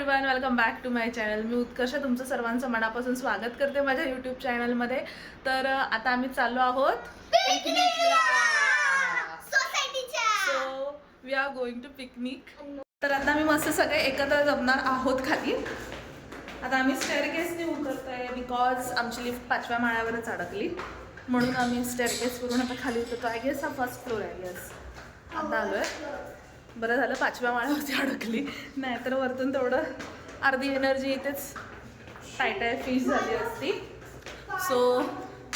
Everyone welcome back to my channel मी उत्कर्ष तुमचं सर्वांचं मनापासून स्वागत करते माझ्या यूट्यूब चॅनलमध्ये तर आता आम्ही चाललो आहोत so we are going to picnic तर आता आम्ही मस्त सगळे एकत्र जमणार आहोत खाली. आता आम्ही स्टेअरकेसने उतरतोय बिकॉज आमची लिफ्ट पाचव्या माळ्यावरच अडकली. म्हणून आम्ही स्टेअरकेस करून आता खाली उतरतो आय गेस हा फर्स्ट फ्लोर आहे येस आता आलोय. बरं झालं पाचव्या माळ्यावरती अडकली. नाहीतर वरतून तेवढं अर्धी एनर्जी इथेच टाय टाय फिश झाली असती. सो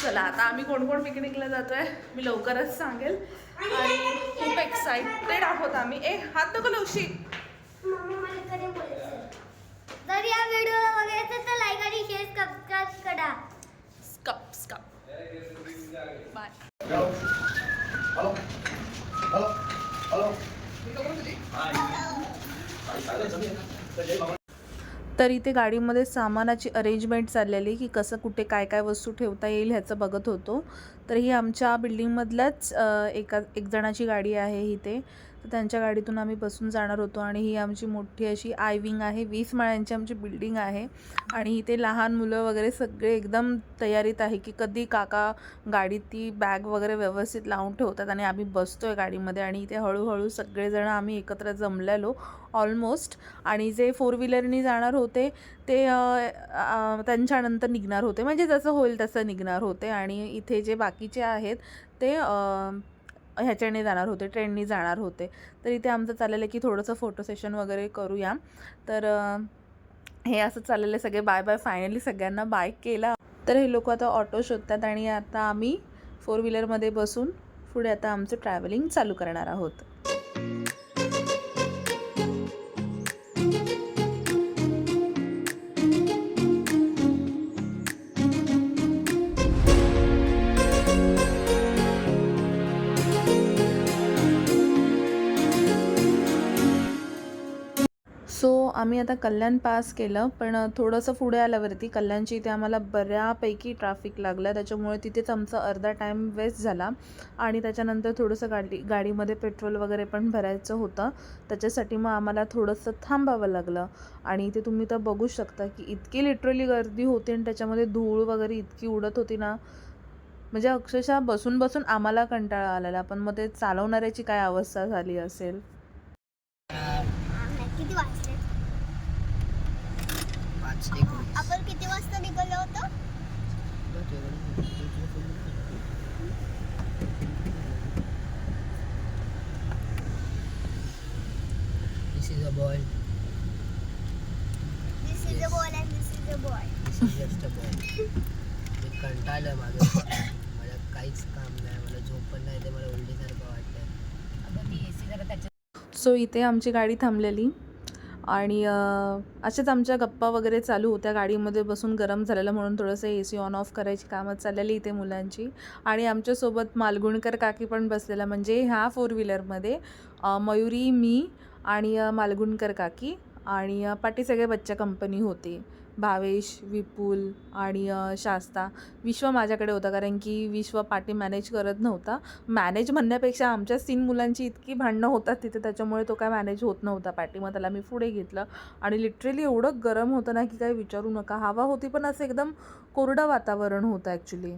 चला आता आम्ही कोण कोण पिकनिकला जातोय मी लवकरच सांगेल. आणि खूप एक्साइटेड आहोत आम्ही. ए हात नको लवशी. जर या व्हिडिओला बघायचं तर लाईक आणि शेअर सबस्क्राईब करा. स्कप स्कप बाय हॅलो हॅलो तर इथे गाडीमध्ये सामानाची अरेंजमेंट चाललेली की कसं कुठे काय काय वस्तू ठेवता येईल ह्याचं बघत होतो. तर ही आमच्या बिल्डिंगमधल्याच एका एक जणाची गाडी आहे इथे. तर त्यांच्या गाडीतून आम्ही बसून जाणार होतो आणि ही आमची मोठी अशी आय विंग आहे वीस माळ्यांची आमची बिल्डिंग आहे. आणि इथे लहान मुलं वगैरे सगळे एकदम तयारीत आहे की कधी काका गाडीत ती बॅग वगैरे व्यवस्थित लावून ठेवतात आणि आम्ही बसतो आहे गाडीमध्ये आणि इथे हळूहळू सगळेजण आम्ही एकत्र जमलेलो ऑलमोस्ट आणि जे फोर व्हीलरनी जाणार होते ते त्यांच्यानंतर निघणार होते. म्हणजे जसं होईल तसं निघणार होते आणि इथे जे बाकीचे आहेत ते ह्याच्याने जाणार होते ट्रेननी जाणार होते. तर इथे आमचं चाललेलं आहे की थोडंसं फोटो सेशन वगैरे करूया. तर हे असं चाललेलं आहे सगळे बाय बाय फायनली सगळ्यांना बाय केला. तर हे लोक आता ऑटो शोधतात आणि आता आम्ही फोर व्हीलरमध्ये बसून पुढे आता आमचं ट्रॅव्हलिंग चालू करणार आहोत. सो आम्ही आता कल्याण पास केलं पण थोडंसं पुढे आल्यावरती कल्याणची इथे आम्हाला बऱ्यापैकी ट्रॅफिक लागलं. त्याच्यामुळे तिथेच आमचा अर्धा टाईम वेस्ट झाला. आणि त्याच्यानंतर थोडंसं गाडी गाडीमध्ये पेट्रोल वगैरे पण भरायचं होतं. त्याच्यासाठी मग आम्हाला थोडंसं थांबावं लागलं. आणि इथे तुम्ही तर बघू शकता की इतकी लिटरली गर्दी होती आणि त्याच्यामध्ये धूळ वगैरे इतकी उडत होती ना. म्हणजे अक्षरशः बसून बसून आम्हाला कंटाळा आलेला. पण मग ते चालवणाऱ्याची काय अवस्था झाली असेल? A boy this is a boy and this is a boy this is just a boy मी कंटाळलं माझं मला काहीच काम नाही मला झोप पण नाही ते मला उलटीसारखं वाटतं सो इथे आमची गाडी थांबलेली. आणि अ, अशाच आमच्या गप्पा वगैरे चालू होत्या. गाडीमध्ये बसून गरम झालेलं म्हणून थोडंसं ए सी ऑन ऑफ करायची कामं चाललेली इथे मुलांची. आणि आमच्यासोबत मालगुणकर काकी पण बसलेला. म्हणजे ह्या फोर व्हीलरमध्ये मयुरी मी आणि मालगुणकर काकी आणि पाटी सगळे बच्चा कंपनी होती. भावेश विपुल आणि शास्ता. विश्व माझ्याकडे होता कारण की विश्व पाटी मॅनेज करत नव्हता. मॅनेज म्हणण्यापेक्षा आमच्याच तीन मुलांची इतकी भांडणं होतात तिथे त्याच्यामुळे तो काय मॅनेज होत नव्हता पाटी. मग त्याला मी पुढे घेतलं आणि लिटरली एवढं गरम होतं ना की काही विचारू नका. हवा होती पण असं एकदम कोरडं वातावरण होतं ॲक्च्युली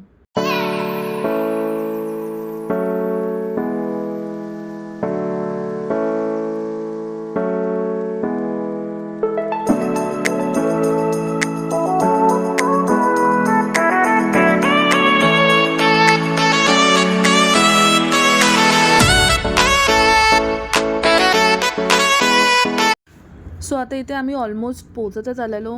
तिथे आम्ही ऑलमोस्ट पोचतच आलेलो.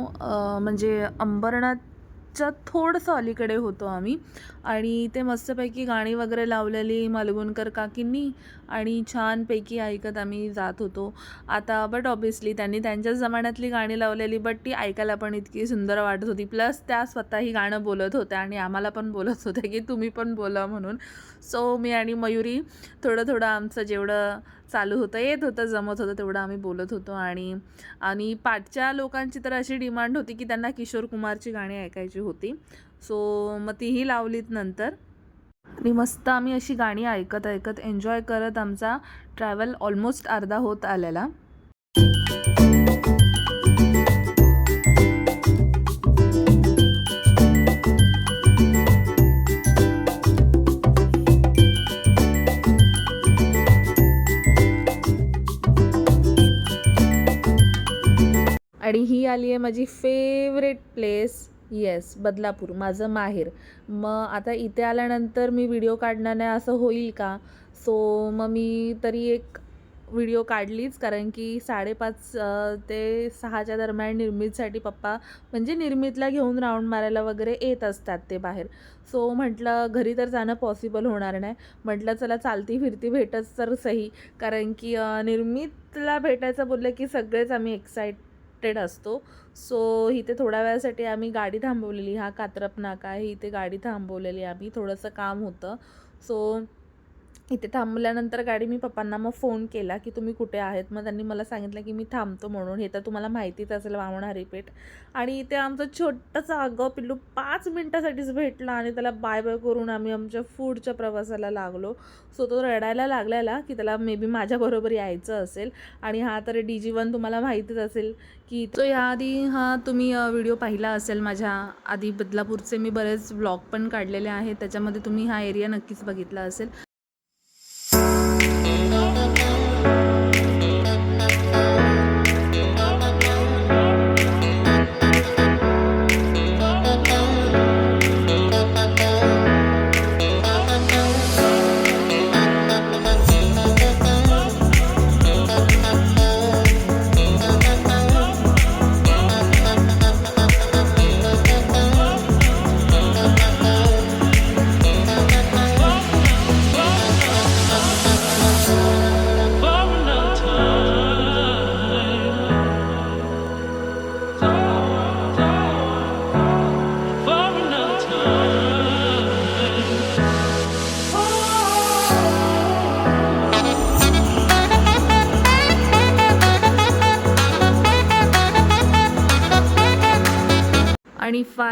म्हणजे अंबरनाथच्या थोडंसं अलीकडे होतो आम्ही. आणि ते मस्तपैकी गाणी वगैरे लावलेली मालगुणकर काकींनी. आणि छानपैकी ऐकत आम्ही जात होतो. आता बट ऑबियसली त्यांनी त्यांच्याच जमान्यातली गाणी लावलेली बट ती ऐकायला पण इतकी सुंदर वाटत होती. प्लस त्या स्वतःही गाणं बोलत होत्या आणि आम्हाला पण बोलत होत्या की तुम्ही पण बोला म्हणून. सो मी आणि मयुरी थोडं थोडं आमचं जेवढं चालू होतं येत होतं जमत होतं तेवढं आम्ही बोलत होतो. आणि आणि पाठच्या लोकांची तर अशी डिमांड होती की त्यांना किशोर कुमारची गाणी ऐकायची होती. सो मग तीही लावलीत नंतर. आणि मस्त आम्ही अशी गाणी ऐकत ऐकत एन्जॉय करत आमचा ट्रॅव्हल ऑलमोस्ट अर्धा होत आलेला. आणि ही आली आहे माझी फेवरेट प्लेस येस बदलापूर माझं माहेर. मग आता इथे आल्यानंतर मी व्हिडिओ काढणार नाही असं होईल का? सो मग मी तरी एक व्हिडिओ काढलीच कारण की साडेपाच ते सहाच्या दरम्यान निर्मितसाठी पप्पा म्हणजे निर्मितला घेऊन राऊंड मारायला वगैरे येत असतात ते बाहेर. सो म्हटलं घरी तर जाणं पॉसिबल होणार नाही. म्हटलं चला चालती फिरती भेटच तर सही. कारण की निर्मितला भेटायचं बोललं की सगळेच आम्ही एक्साईट कनेक्टेड असतो. सो इथे थोड्या वेळासाठी आम्ही गाडी थांबवलेली. हा कात्रप नाका आहे. इथे गाडी थांबवलेली आम्ही. थोडंसं काम होतं. सो इथे थांबल्यानंतर गाडी मी पप्पांना मग फोन केला की तुम्ही कुठे आहेत? मग त्यांनी मला सांगितलं की मी थांबतो म्हणून. हे तर तुम्हाला माहितीच असेल वावणारी पेठ. आणि इथे आमचं छोटंसं अगं पिल्लू पाच मिनटासाठीच भेटला आणि त्याला बाय बाय करून आम्ही आमच्या फूडच्या प्रवासाला लागलो. सो तो रडायला लागलेला की त्याला मे बी माझ्याबरोबर यायचं असेल. आणि हा तर डी जी वन तुम्हाला माहितीच असेल की तो ह्याआधी हा तुम्ही व्हिडिओ पाहिला असेल माझ्या आधी बदलापूरचे मी बरेच ब्लॉग पण काढलेले आहेत. त्याच्यामध्ये तुम्ही हा एरिया नक्कीच बघितला असेल.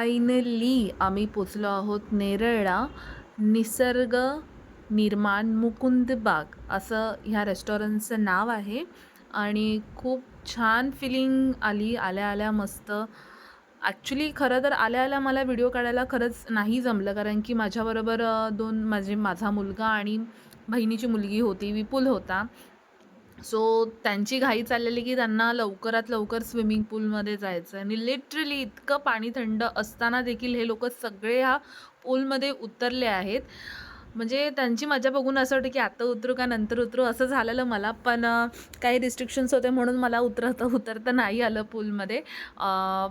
फायनली आम्ही पोचलो आहोत नेरळला. निसर्ग निर्माण मुकुंद बाग असं ह्या रेस्टॉरंटचं नाव आहे. आणि खूप छान फिलिंग आली. आल्या आल्या मस्त. ॲक्च्युली खरं तर आल्या आल्या मला व्हिडिओ काढायला खरंच नाही जमलं. कारण की माझ्याबरोबर दोन माझे माझा मुलगा आणि बहिणीची मुलगी होती विपुल होता. सो त्यांची घाई चाललेली की त्यांना लवकरात लवकर स्विमिंग पूलमध्ये जायचं आणि लिटरली इतकं पाणी थंड असताना देखील हे लोक सगळे ह्या पूलमध्ये उतरले आहेत. म्हणजे त्यांची मजा बघून असं वाटतं की आता उतरू का नंतर उतरू असं झालेलं मला. पण काही रिस्ट्रिक्शन्स होते म्हणून मला उतरता उतरता नाही आलं पूलमध्ये.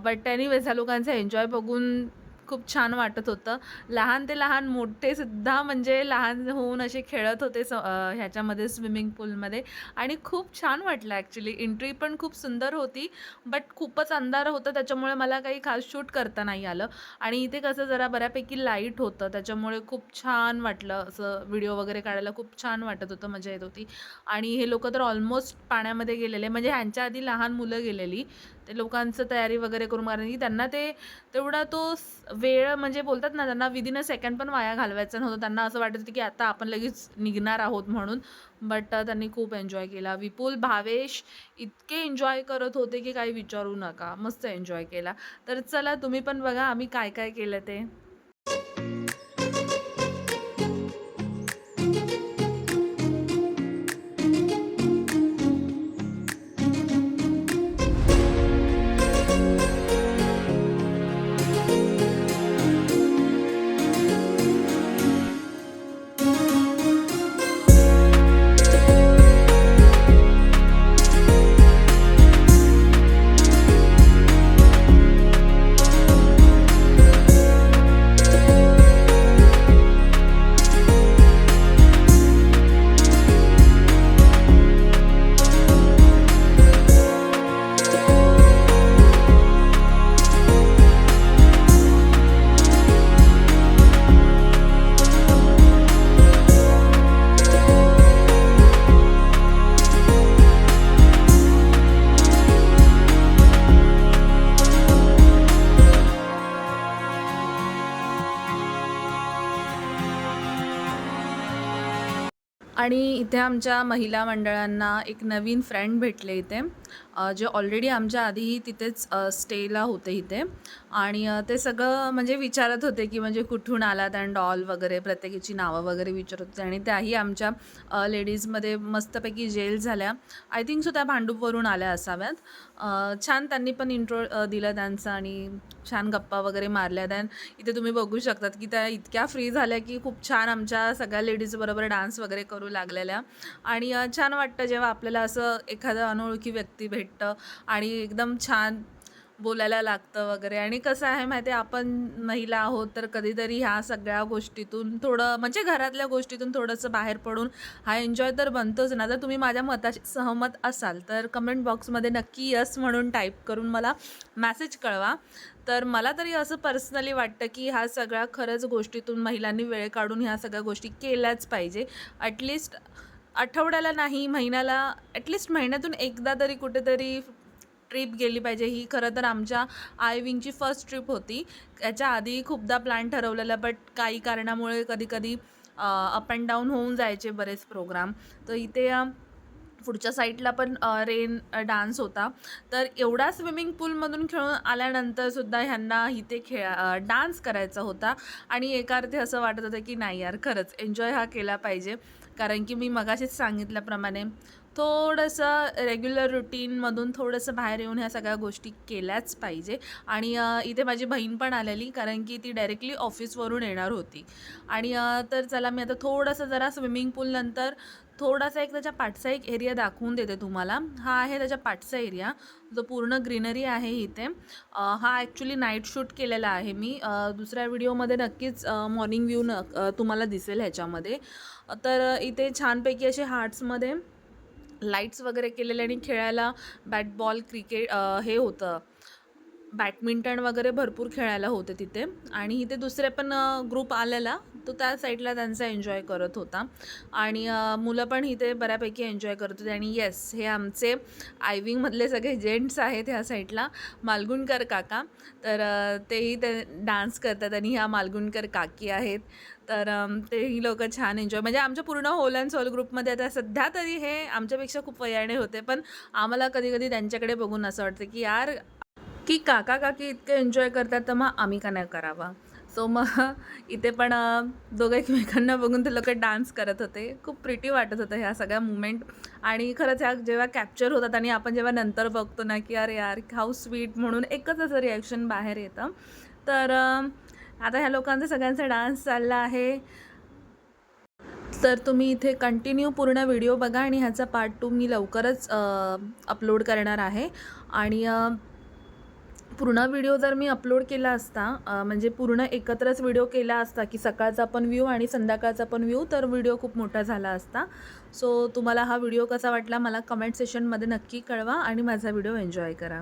बट एनिवेज ह्या लोकांचा एन्जॉय बघून खूप छान वाटत होतं. लहान ते लहान मोठे सुद्धा म्हणजे लहान होऊन असे खेळत होते स ह्याच्यामध्ये स्विमिंग पूलमध्ये. आणि खूप छान वाटलं ॲक्च्युली एंट्री पण खूप सुंदर होती बट खूपच अंधार होतं. त्याच्यामुळे मला काही खास शूट करता नाही आलं. आणि इथे कसं जरा बऱ्यापैकी लाइट होतं. त्याच्यामुळे खूप छान वाटलं. असं व्हिडिओ वगैरे काढायला खूप छान वाटत होतं. मजा येत होती. आणि हे लोक तर ऑलमोस्ट पाण्यामध्ये गेलेले. म्हणजे ह्यांच्या आधी लहान मुलं गेलेली. ते लोकांचं तयारी वगैरे करून कारण की त्यांना ते तेवढा तो वेळ म्हणजे बोलतात ना त्यांना विदिन अ सेकंड पण वाया घालवायचं नव्हतं. त्यांना असं वाटत होतं की आता आपण लगेच निघणार आहोत म्हणून. बट त्यांनी खूप एन्जॉय केला. विपुल भावेश इतके एन्जॉय करत होते की काही विचारू नका. मस्त एन्जॉय केला. तर चला तुम्ही पण बघा आम्ही काय काय केलं ते. आणि इथे आमच्या महिला मंडळांना एक नवीन फ्रेंड भेटले इथे. जे ऑलरेडी आमच्या आधीही तिथेच स्टेला होते इथे. आणि ते सगळं म्हणजे विचारत होते की म्हणजे कुठून आलात अँड ऑल वगैरे प्रत्येकीची नावं वगैरे विचारत होते. आणि त्याही आमच्या लेडीजमध्ये मस्तपैकी जेल झाल्या. आय थिंक सो त्या भांडूपवरून आल्या असाव्यात. छान त्यांनी पण इंट्रो दिलं त्यांचं आणि छान गप्पा वगैरे मारल्या दॅन इथे तुम्ही बघू शकतात की त्या इतक्या फ्री झाल्या की खूप छान आमच्या सगळ्या लेडीजबरोबर डान्स वगैरे करू लागलेल्या. आणि छान वाटतं जेव्हा आपल्याला असं एखादं अनोळखी व्यक्ती भेटतं आणि एकदम छान बोलायला लागतं वगैरे. आणि कसं आहे माहिती आहे आपण महिला आहोत तर कधीतरी ह्या सगळ्या गोष्टीतून थोडं म्हणजे घरातल्या गोष्टीतून थोडंसं बाहेर पडून हा एन्जॉय तर बनतोच ना. जर तुम्ही माझ्या मताशी सहमत असाल तर कमेंट बॉक्समध्ये नक्की यस म्हणून टाईप करून मला मॅसेज कळवा. तर मला तरी असं पर्सनली वाटतं की ह्या सगळ्या खरंच गोष्टीतून महिलांनी वेळ काढून ह्या सगळ्या गोष्टी केल्याच पाहिजे. ॲटलिस्ट आठवड्याला नाही महिन्याला ॲटलिस्ट महिन्यातून एकदा तरी कुठेतरी ट्रिप गेली पाहिजे. ही खरं तर आमच्या आय विंगची फर्स्ट ट्रिप होती. याच्या आधी खूपदा प्लॅन ठरवलेला बट काही कारणामुळे कधीकधी अप अँड डाऊन होऊन जायचे बरेच प्रोग्राम तर इथे पुढच्या साईडला पण रेन डान्स होता. तर एवढा स्विमिंग पूलमधून खेळून आल्यानंतर सुद्धा ह्यांना इथे खेळा डान्स करायचा होता. आणि एका अर्थी असं वाटत होतं की नाही यार खरंच एन्जॉय हा केला पाहिजे. कारण की मी मगाशीच सांगितल्याप्रमाणे थोडंसं रेग्युलर रुटीनमधून थोडंसं बाहेर येऊन ह्या सगळ्या गोष्टी केल्याच पाहिजे. आणि इथे माझी बहीण पण आलेली कारण की ती डायरेक्टली ऑफिसवरून येणार होती. आणि तर चला मी आता थोडंसं जरा स्विमिंग पूलनंतर थोडासा एक त्याच्या पाठचा एक एरिया दाखवून देते तुम्हाला. हा आहे त्याच्या पाठचा एरिया जो पूर्ण ग्रीनरी आहे इथे. हा ॲक्च्युली नाईट शूट केलेला आहे मी. दुसऱ्या व्हिडिओमध्ये नक्कीच मॉर्निंग व्ह्यू न तुम्हाला दिसेल ह्याच्यामध्ये. तर इथे छानपैकी असे हार्ट्समध्ये लाईट्स वगैरे केलेले आणि खेळायला बॅट बॉल क्रिकेट हे होतं. बॅडमिंटन वगैरे भरपूर खेळायला होते तिथे. आणि इथे दुसरे पण ग्रुप आलेला तो त्या साईडला त्यांचा एन्जॉय करत होता. आणि मुलं पण इथे बऱ्यापैकी एन्जॉय करत होते. आणि येस हे आमचे आयविंगमधले सगळे जेंट्स आहेत ह्या साईडला. मालगुणकर काका. तर तेही ते डान्स करतात आणि ह्या मालगुणकर काकी आहेत. तर ते तेही लोक छान एन्जॉय म्हणजे आमच्या पूर्ण होल अँड सोल ग्रुपमध्ये आता सध्या तरी हे आमच्यापेक्षा खूप वयाने होते. पण आम्हाला कधी कधी त्यांच्याकडे बघून असं वाटतं की यार की काका काकी इतके एन्जॉय करतात तर मग आम्ही का नाही करावा? सो मग इथे पण दोघं एकमेकांना बघून ते लोक डान्स करत होते. खूप प्रिटी वाटत होतं ह्या सगळ्या मुमेंट आणि खरंच ह्या जेव्हा कॅप्चर होतात आणि आपण जेव्हा नंतर बघतो ना की अरे यार हाऊ स्वीट म्हणून एकच असं रिॲक्शन बाहेर येतं. तर आता ह्या लोकांचा सगळ्यांचा डान्स चालला आहे. तर तुम्ही इथे कंटिन्यू पूर्ण व्हिडिओ बघा आणि ह्याचा पार्ट टू मी लवकरच अपलोड करणार आहे. आणि पूर्ण व्हिडिओ जर मी अपलोड केला असता म्हणजे पूर्ण एकत्रच व्हिडिओ केला असता की सकाळचा पण व्ह्यू आणि संध्याकाळचा पण व्ह्यू तर व्हिडिओ खूप मोठा झाला असता. सो तुम्हाला हा व्हिडिओ कसा वाटला मला कमेंट सेशनमध्ये नक्की कळवा आणि माझा व्हिडिओ एन्जॉय करा.